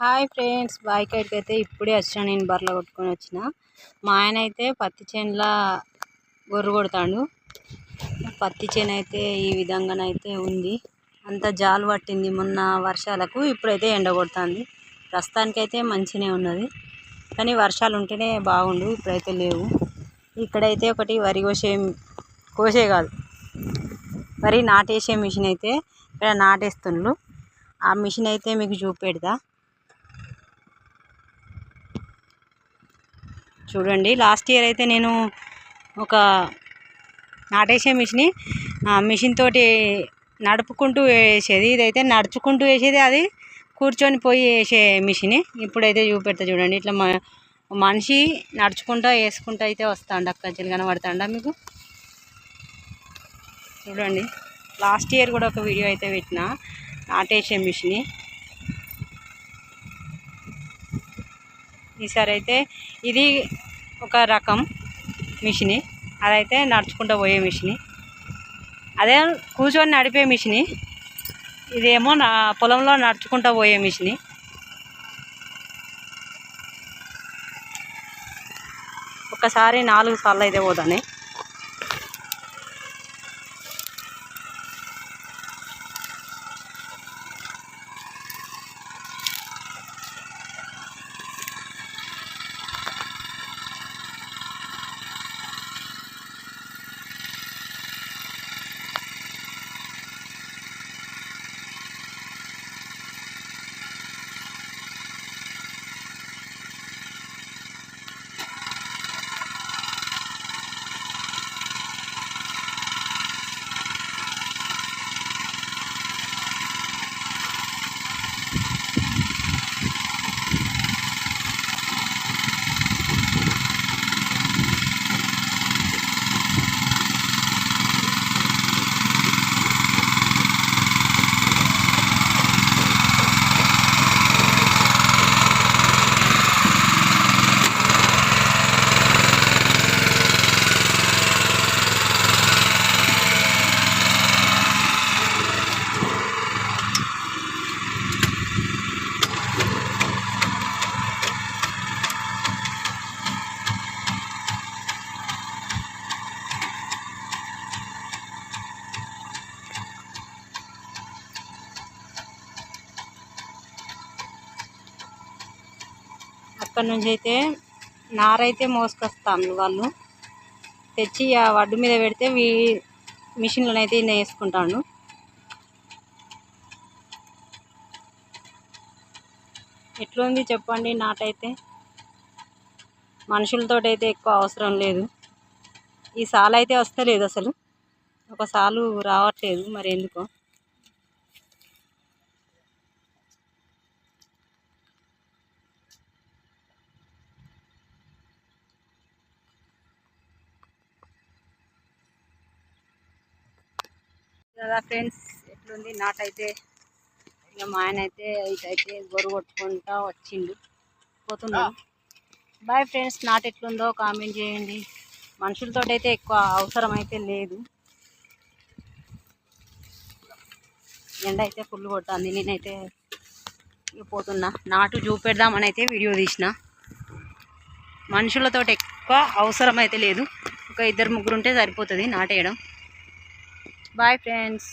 Hi friends bye కాడికి అయితే ఇప్పుడే వచ్చిన నేను బర్రెలు కొట్టుకొని వచ్చిన. మా ఆయన అయితే పత్తి చేనులా గొర్రె కొడతాడు. పత్తి చేను అయితే ఈ విధంగానైతే ఉంది. అంత జాలు పట్టింది మొన్న వర్షాలకు ఇప్పుడైతే ఎండ కొడుతుంది. ప్రస్తుతానికైతే మంచిగానే ఉన్నది. కానీ వర్షాలు ఉంటేనే బాగుండు ఇప్పుడైతే లేవు. ఇక్కడైతే ఒకటి వరి కోసే కోసే కాదు. వరి నాటేసే మిషన్ అయితే ఇక్కడ నాటేస్తుండ్రు. ఆ మిషన్ అయితే మీకు చూపెడతా. చూడండి. లాస్ట్ ఇయర్ అయితే నేను ఒక నాటేసే మిషన్ మిషన్ తోటి నడుపుకుంటూ వేసేది. ఇదైతే నడుచుకుంటూ వేసేది అది. కూర్చొని పోయి వేసే మిషన్. ఇప్పుడైతే చూపెడతా చూడండి. ఇట్లా మ మనిషి నడుచుకుంటా వేసుకుంటూ అయితే వస్తాండ అక్కడ కనబడతాండా మీకు? చూడండి. లాస్ట్ ఇయర్ కూడా ఒక వీడియో అయితే పెట్టిన. నాటేసే మిషన్. ఈసారి అయితే ఇది ఒక రకం మిషిని. అదైతే నడుచుకుంటూ పోయే మిషిని. అదే కూర్చొని నడిపే మిషిని. ఇదేమో నా పొలంలో నడుచుకుంటూ పోయే మిషిని. ఒకసారి నాలుగు సార్లు అయితే పోదాన్ని అక్కడ నుంచి అయితే నారైతే మోసుకొస్తాను వాళ్ళు. తెచ్చి ఆ వడ్డు మీద పెడితే వీ మిషన్లోనైతే అయితే ఈయన ఎట్లుంది చెప్పండి నాటైతే? మనుషులతోటైతే అయితే ఎక్కువ అవసరం లేదు. ఈ సాలు అయితే వస్తలేదు అసలు. ఒక సాలు రావట్లేదు మరి ఎందుకో. కదా ఫ్రెండ్స్ ఎట్లుంది? నాటైతే ఇక మా ఆయన అయితే ఇటైతే గొర్రు కొట్టుకుంటా వచ్చిండు. పోతున్నాడు. బాయ్ ఫ్రెండ్స్ నాటు ఎట్లుందో కామెంట్ చేయండి. మనుషులతో అయితే ఎక్కువ అవసరం అయితే లేదు. ఎండ అయితే ఫుల్ కొడుతుంది. నేనైతే ఇక పోతున్నా. నాటు చూపెడదామని అయితే వీడియో తీసిన. మనుషులతో ఎక్కువ అవసరం అయితే లేదు. ఒక ఇద్దరు ముగ్గురు ఉంటే సరిపోతుంది నాటేయడం. Bye friends